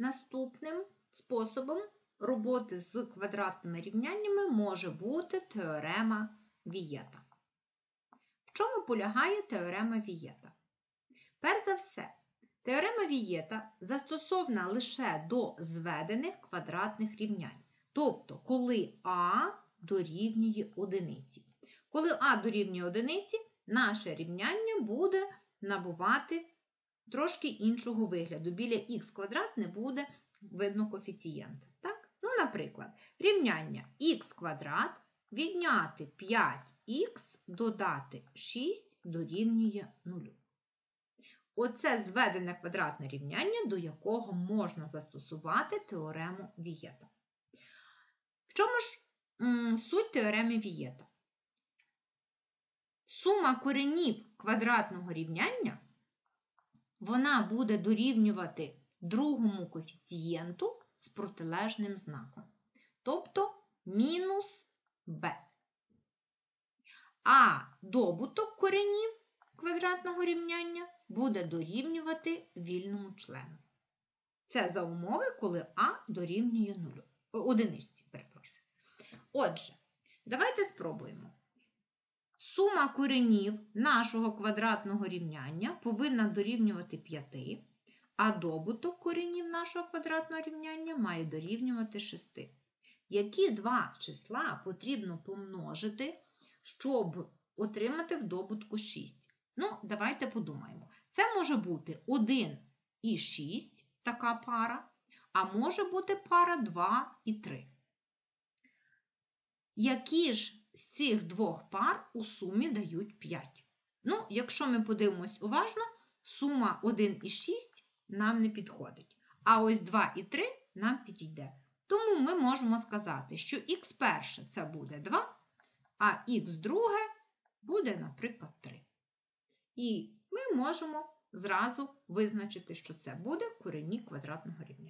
наступним способом роботи з квадратними рівняннями може бути теорема Вієта. В чому полягає теорема Вієта? Перш за все, теорема Вієта застосована лише до зведених квадратних рівнянь. Тобто, коли А дорівнює одиниці. Коли А дорівнює одиниці, наше рівняння буде набувати трошки іншого вигляду. Біля х квадрат не буде видно коефіцієнта. Так? Ну, наприклад, рівняння х квадрат відняти 5х додати 6 дорівнює 0. Оце зведене квадратне рівняння, до якого можна застосувати теорему Вієта. В чому ж суть теореми Вієта? Сума коренів квадратного рівняння вона буде дорівнювати другому коефіцієнту з протилежним знаком, тобто мінус b. А добуток коренів квадратного рівняння буде дорівнювати вільному члену. Це за умови, коли А дорівнює 0. Одиничці, перепрошую. Отже, давайте спробуємо. Сума коренів нашого квадратного рівняння повинна дорівнювати 5, а добуток коренів нашого квадратного рівняння має дорівнювати 6. Які два числа потрібно помножити, щоб отримати в добутку 6? Ну, давайте подумаємо. Це може бути 1 і 6, така пара, а може бути пара 2 і 3. Які ж з цих двох пар у сумі дають 5? Ну, якщо ми подивимось уважно, сума 1 і 6 нам не підходить. А ось 2 і 3 нам підійде. Тому ми можемо сказати, що х перше це буде 2, а х друге буде, наприклад, 3. І ми можемо зразу визначити, що це буде корені квадратного рівня.